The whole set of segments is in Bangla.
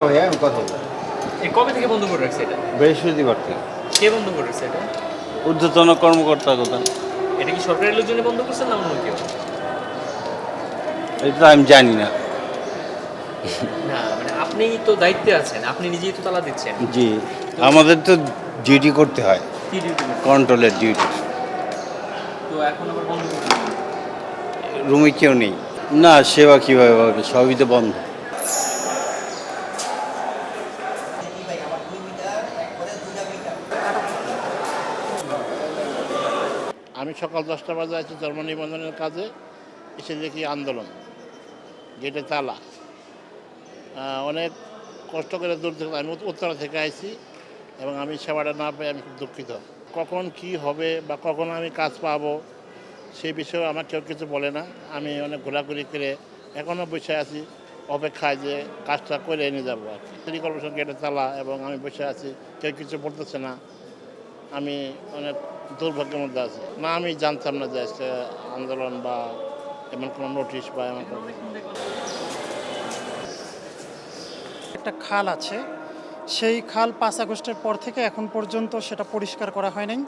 ভাইয়া আমি কথা বলব কবে থেকে বন্ধ করে রাখছে এটা? বৃহস্পতিবার থেকে। কে বন্ধ করে রাখছে এটা? ঊর্ধ্বতন কর্মকর্তা কথা। এটা কি সরকারের লোকজনে বন্ধ করছেন না অন্য কেউ? এটা আমি জানি না। না মানে আপনি তো দায়িত্বে আছেন আপনি নিজেই তো তালা দিচ্ছেন। জি আমাদের তো ডিউটি করতে হয়। কি ডিউটি কন্ট্রোলের ডিউটি তো এখন আবার বন্ধ রুমে কেউ নেই। না সেবা কীভাবে পাবে সবই তো বন্ধ। আমি সকাল দশটা বাজে আছি ধর্ম নিবন্ধনের কাজে, এসে দেখি আন্দোলন, গেটে তালা। অনেক কষ্ট করে দূর থেকে আমি উত্তরা থেকে আইছি এবং আমি সেবাটা না পেয়ে আমি খুব দুঃখিত। কখন কি হবে বা কখন আমি কাজ পাবো সেই বিষয়ে আমার কেউ কিছু বলে না। আমি অনেক ঘোরাঘুরি করে এখনও বসে আছি, অপেক্ষায় যে কাজটা করে এনে যাব আর কি। সিটি কর্পোরেশন গেটে তালা এবং আমি বসে আছি, কেউ কিছু বলতেছে না। আমি অনেক দুর্ভাগ্যের মধ্যে আছি। না, আমি জানতাম না যে আন্দোলন বা এমন কোনো নোটিশ বা এমন কোনো একটা খাল আছে। সেই খাল পাঁচ আগস্টের পর থেকে এখন পর্যন্ত সেটা পরিষ্কার করা হয় নাই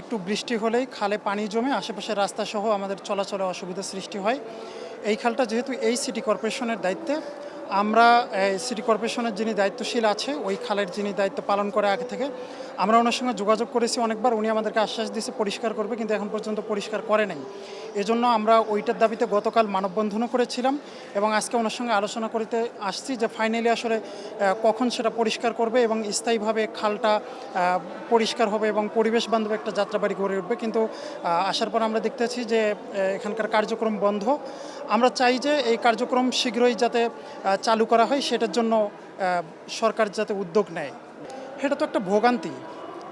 একটু বৃষ্টি হলেই খালে পানি জমে আশেপাশের রাস্তা সহ আমাদের চলাচলে অসুবিধা সৃষ্টি হয়। এই খালটা যেহেতু এই সিটি কর্পোরেশনের দায়িত্বে, আমরা সিটি কর্পোরেশনের যিনি দায়িত্বশীল আছে, ওই খালের যিনি দায়িত্ব পালন করে আগে থেকে আমরা ওনার সঙ্গে যোগাযোগ করেছি অনেকবার, উনি আমাদেরকে আশ্বাস দিয়েছে, পরিষ্কার করবে, কিন্তু এখন পর্যন্ত পরিষ্কার করে নাই। এজন্য আমরা ওইটার দাবিতে গতকাল মানববন্ধনও করেছিলাম এবং আজকে ওনার সঙ্গে আলোচনা করতে আসছি যে ফাইনালি আসলে কখন সেটা পরিষ্কার করবে এবং স্থায়ীভাবে খালটা পরিষ্কার হবে এবং পরিবেশ বান্ধব একটা যাত্রাবাড়ি গড়ে উঠবে। কিন্তু আসার পর আমরা দেখতেছি যে এখানকার কার্যক্রম বন্ধ। আমরা চাই যে এই কার্যক্রম শীঘ্রই যাতে চালু করা হয়, সেটার জন্য সরকার যাতে উদ্যোগ নেয়। এটা তো একটা ভোগান্তি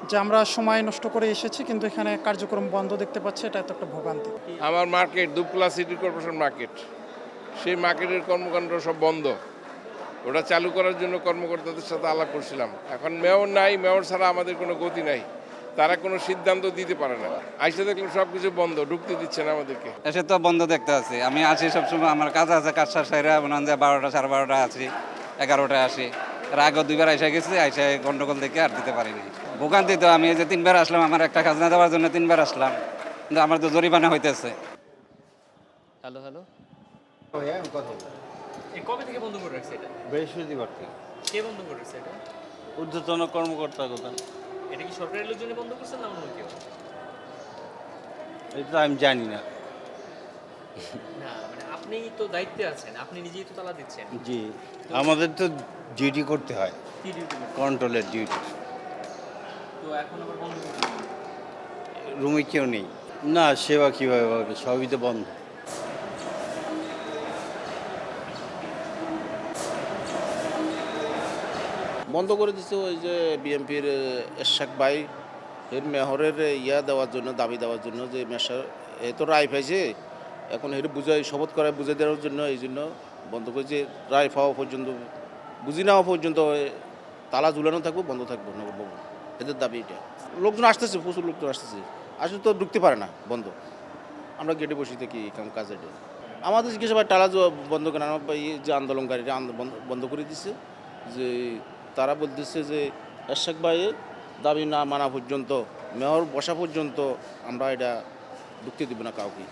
যে আমরা সময় নষ্ট করে এসেছি কিন্তু এখানে কার্যক্রম বন্ধ দেখতে পাচ্ছি এটা তো একটা ভোগান্তি। আমার মার্কেট দুপলা সিটি কর্পোরেশন মার্কেট। সেই মার্কেটের কর্মকাণ্ড সব বন্ধ। ওটা চালু করার জন্য কর্মকর্তাদের সাথে আলাপ করছিলাম। এখন মেয়র নাই মেয়র ছাড়া আমাদের কোনো গতি নাই। তারা কোনো সিদ্ধান্ত দিতে পারে না। আইসে দেখলাম সব কিছু বন্ধ ঢুকতে দিচ্ছে না আমাদেরকে। এসে তো বন্ধ দেখতে আছি। আমি আছি সবসময় আমার কাজ আছে কাজ সার মনে হয় বারোটা সাড়ে বারোটা আছি এগারোটায় আসি। এর আগে দুইবার আইসা গেছি আইসা গন্ডগোল দেখে আর দিতে পারিনি। ভোগান্তি তো আমি যে তিনবার আসলাম আমার একটা খাজনা দেওয়ার জন্য তিনবার আসলাম কিন্তু আমার তো জরিমানা হইতেছে। Hello hello. কথা বলব এই কবে থেকে বন্ধ করে রাখছে এটা? বৃহস্পতিবার থেকে। কে বন্ধ করে রাখছে এটা? ঊর্ধ্বতন কর্মকর্তা কথা। এটা কি সরকারের লোকজনে বন্ধ করছেন না অন্য কেউ? এটা আমি জানি না। না মানে আপনি তো দায়িত্বে আছেন আপনি নিজেই তো তালা দিচ্ছেন। জি আমাদের তো ডিউটি করতে হয়? কন্ট্রোলের ডিউটি তো এখন আবার বন্ধ করে রুমে কেউ নেই। না সেবা কীভাবে হবে? সবই তো বন্ধ। বন্ধ করে দিচ্ছে ওই যে বিএমপির এরশাক ভাই। এর মেহরের ইয়া দেওয়ার জন্য দাবি দেওয়ার জন্য যে মেশার এ তো রায় পাইছে। এখন এর বুঝাই শপথ করে বুঝে দেওয়ার জন্য এই জন্য বন্ধ করেছে। রায় পাওয়া পর্যন্ত বুঝি নেওয়া পর্যন্ত তালা ঝুলানো থাকব, বন্ধ থাকব, নগর ভবন। এদের দাবি এটা। লোকজন আসতেছে, প্রচুর লোকজন আসতেছে। আসলে তো ঢুকতে পারে না, বন্ধ। আমরা গেটে বসে থাকি কাম কাজে আমাদের জিজ্ঞাসা ভাই টালা বন্ধ করে আমার যে আন্দোলনকারীরা আন্দো- বন্ধ- করে দিচ্ছে যে তারা বলতেছে যে এরশাক ভাইয়ের দাবি না মানা পর্যন্ত, মেয়র বসা পর্যন্ত আমরা এটা ঢুকতে দিব না কাউকে।